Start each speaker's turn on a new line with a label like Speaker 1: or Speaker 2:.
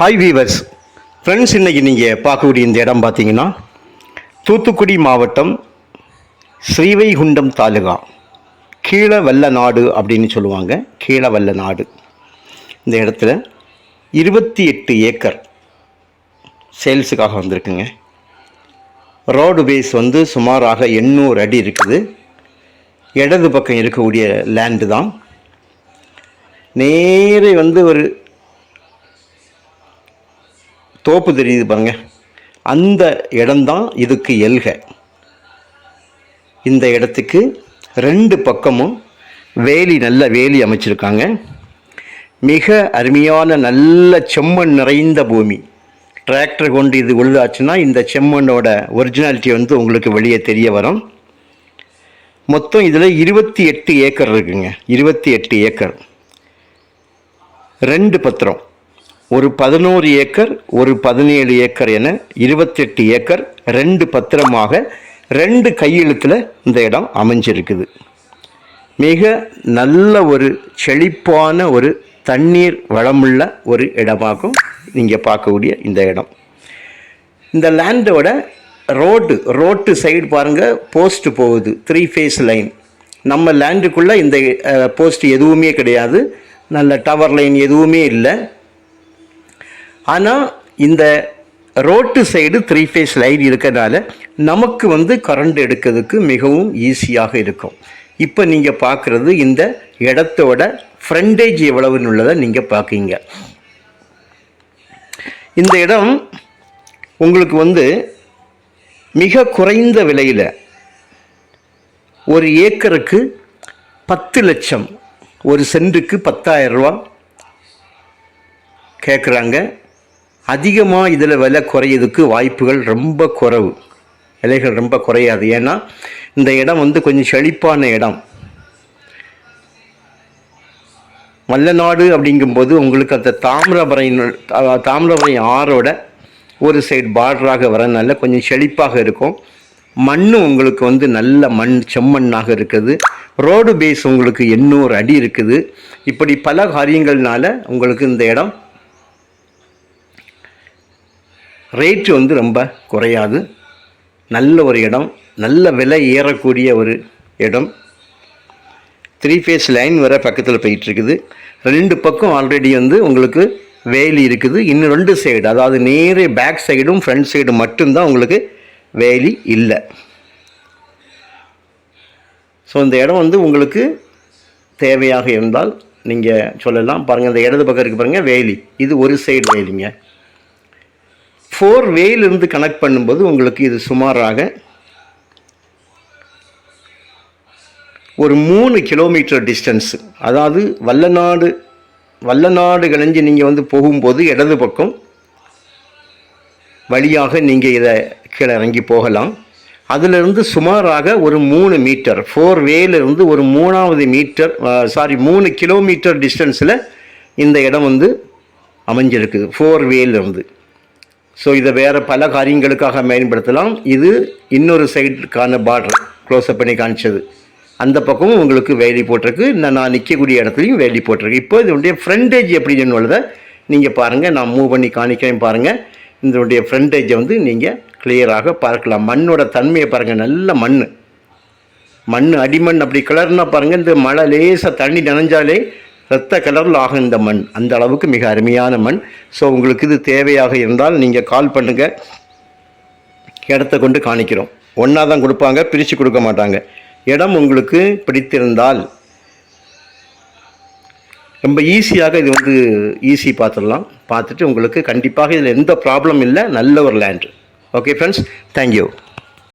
Speaker 1: Hi viewers friends இன்றைக்கி நீங்கள் பார்க்கக்கூடிய இந்த இடம் பார்த்தீங்கன்னா தூத்துக்குடி மாவட்டம் ஸ்ரீவைகுண்டம் தாலுகா. கீழ வல்ல நாடு அப்படின்னு சொல்லுவாங்க. கீழ வல்ல நாடு. இந்த இடத்துல இருபத்தி எட்டு ஏக்கர் சேல்ஸுக்காக வந்திருக்குங்க. ரோடு பேஸ் வந்து சுமாராக எண்ணூறு அடி இருக்குது. இடது பக்கம் இருக்கக்கூடிய லேண்டு தான். நேரே வந்து ஒரு தோப்பு தெரியுது பாருங்க. அந்த இடம்தான் இதுக்கு எல்க. இந்த இடத்துக்கு ரெண்டு பக்கமும் வேலி நல்ல வேலி அமைச்சிருக்காங்க. மிக அருமையான நல்ல செம்மண் நிறைந்த பூமி. டிராக்டர் கொண்டு இது உழுதாச்சுன்னா இந்த செம்மண்ணோட ஒரிஜினாலிட்டி வந்து உங்களுக்கு வெளியே தெரிய வரும். மொத்தம் இதில் இருபத்தி எட்டு ஏக்கர் இருக்குங்க. இருபத்தி எட்டு ஏக்கர். ரெண்டு பத்திரம். ஒரு பதினோரு ஏக்கர் ஒரு பதினேழு ஏக்கர் என இருபத்தெட்டு ஏக்கர் ரெண்டு பத்திரமாக ரெண்டு கையெழுத்தில் இந்த இடம் அமைஞ்சிருக்குது. மிக நல்ல ஒரு செழிப்பான ஒரு தண்ணீர் வளமுள்ள ஒரு இடமாகும் நீங்கள் பார்க்கக்கூடிய இந்த இடம். இந்த லேண்டோட ரோடு ரோட்டு சைடு பாருங்கள் போஸ்ட் போகுது த்ரீ ஃபேஸ் லைன் நம்ம லேண்டுக்குள்ளே இந்த போஸ்ட் எதுவுமே கிடையாது. நல்ல டவர் லைன் எதுவுமே இல்லை. ஆனால் இந்த road side three phase line இருக்கிறனால நமக்கு வந்து கரண்ட் எடுக்கிறதுக்கு மிகவும் ஈஸியாக இருக்கும். இப்போ நீங்கள் பார்க்குறது இந்த இடத்தோட ஃப்ரண்டேஜ் எவ்வளவுன்னு உள்ளதை நீங்கள் பார்க்குங்க இந்த இடம் உங்களுக்கு வந்து மிக குறைந்த விலையில் ஒரு ஏக்கருக்கு பத்து லட்சம் ஒரு சென்ட்டுக்கு பத்தாயிரம் ரூபா கேட்குறாங்க அதிகமாக இதில் விலை குறையிறதுக்கு வாய்ப்புகள் ரொம்ப குறைவு. விலைகள் ரொம்ப குறையாது. ஏன்னா இந்த இடம் வந்து கொஞ்சம் செழிப்பான இடம். வல்லநாடு அப்படிங்கும்போது உங்களுக்கு அந்த தாமிரபரணி தாமிரபரை ஆறோட ஒரு சைடு பார்டராக வரனால கொஞ்சம் செழிப்பாக இருக்கும். மண்ணும் உங்களுக்கு வந்து நல்ல மண் செம்மண்ணாக இருக்குது. ரோடு பேஸ் உங்களுக்கு எண்ணூறு அடி இருக்குது. இப்படி பல காரியங்கள்னால உங்களுக்கு இந்த இடம் ரேட்டு வந்து ரொம்ப குறையாது. நல்ல ஒரு இடம் நல்ல விலை ஏறக்கூடிய ஒரு இடம். த்ரீ ஃபேஸ் லைன் வர பக்கத்தில் போயிட்டுருக்குது. ரெண்டு பக்கம் ஆல்ரெடி வந்து உங்களுக்கு வேலி இருக்குது. இன்னும் ரெண்டு சைடு அதாவது நேரே பேக் சைடும் ஃப்ரண்ட் சைடு மட்டும்தான் உங்களுக்கு வேலி இல்லை. ஸோ இந்த இடம் வந்து உங்களுக்கு தேவையாக இருந்தால் நீங்கள் சொல்லலாம். பாருங்கள் இந்த இடது பக்கம் இருக்குது பாருங்கள் வேலி இது ஒரு சைடு வேலிங்க ஃபோர் வேலிருந்து கனெக்ட் பண்ணும்போது உங்களுக்கு இது சுமாராக ஒரு மூணு கிலோமீட்டர் டிஸ்டன்ஸ் அதாவது வல்லநாடு வல்லநாடு கலைஞ்சு நீங்கள் வந்து போகும்போது இடது பக்கம் வழியாக நீங்கள் இதை கீழே இறங்கி போகலாம். அதிலிருந்து சுமாராக ஒரு மூணு மீட்டர் ஃபோர் வேலிருந்து ஒரு மூணாவது மீட்டர் சாரி மூணு கிலோமீட்டர் டிஸ்டன்ஸில் இந்த இடம் வந்து அமைஞ்சிருக்குது ஃபோர் வேலிருந்து ஸோ இதை வேறு பல காரியங்களுக்காக பயன்படுத்தலாம். இது இன்னொரு சைடுக்கான பார்டர் க்ளோஸ்அப் பண்ணி காமிச்சது. அந்த பக்கமும் உங்களுக்கு வேலி போட்டிருக்கு. நான் நான் நிற்கக்கூடிய இடத்துலையும் வேலி போட்டிருக்கு. இப்போ இதனுடைய ஃப்ரண்டேஜ் எப்படின்னு உள்ளதை நீங்கள் பாருங்கள் நான் மூவ் பண்ணி காணிக்கிறேன் பாருங்கள் இதனுடைய ஃப்ரண்டேஜை வந்து நீங்கள் கிளியராக பார்க்கலாம். மண்ணோட தன்மையை பாருங்கள் நல்ல மண் மண் அடிமண் அப்படி கிளர்னா பாருங்கள் இந்த மழை லேசாக தண்ணி நனைஞ்சாலே ரத்த கலரில் ஆகும் இந்த மண். அந்த அளவுக்கு மிக அருமையான மண். ஸோ உங்களுக்கு இது தேவையாக இருந்தால் நீங்கள் கால் பண்ணுங்கள் இடத்த கொண்டு காணிக்கிறோம். ஒன்றா தான் கொடுப்பாங்க பிரித்து கொடுக்க மாட்டாங்க. இடம் உங்களுக்கு பிடித்திருந்தால் ரொம்ப ஈஸியாக இது வந்து ஈஸி பார்த்துடலாம். பார்த்துட்டு உங்களுக்கு கண்டிப்பாக இதில் எந்த ப்ராப்ளம் இல்லை நல்ல ஒரு லேண்டு ஓகே ஃப்ரெண்ட்ஸ் தேங்க்யூ